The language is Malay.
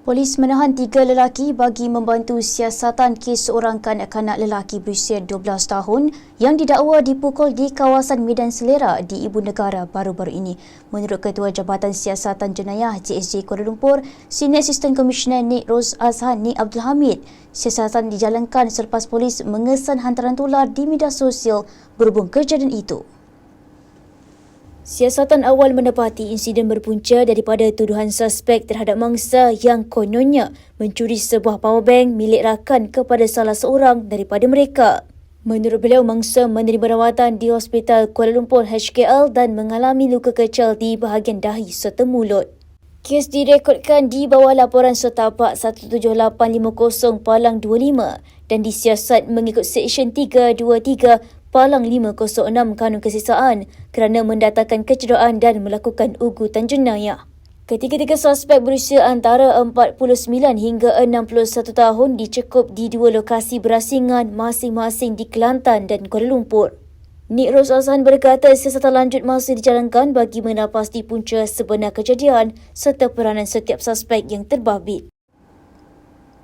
Polis menahan tiga lelaki bagi membantu siasatan kes seorang kanak-kanak lelaki berusia 12 tahun yang didakwa dipukul di kawasan Medan Selera di Ibu Negara baru-baru ini. Menurut Ketua Jabatan Siasatan Jenayah JSJ Kuala Lumpur, Senior Assistant Commissioner Nik Ros Azhan Nik Abdul Hamid, siasatan dijalankan selepas polis mengesan hantaran tular di media sosial berhubung kejadian itu. Siasatan awal mendapati insiden berpunca daripada tuduhan suspek terhadap mangsa yang kononnya mencuri sebuah powerbank milik rakan kepada salah seorang daripada mereka. Menurut beliau, mangsa menerima rawatan di Hospital Kuala Lumpur HKL dan mengalami luka kecil di bahagian dahi serta mulut. Kes direkodkan di bawah laporan setapak 17850 Palang 25 dan disiasat mengikut Seksyen 323 Palang 506 Kanun Kesisaan kerana mendatangkan kecederaan dan melakukan ugutan jenayah. Ketiga-tiga suspek berusia antara 49 hingga 61 tahun dicekup di dua lokasi berasingan masing-masing di Kelantan dan Kuala Lumpur. Nik Ros berkata siasatan lanjut masih dijalankan bagi menapasti punca sebenar kejadian serta peranan setiap suspek yang terbabit.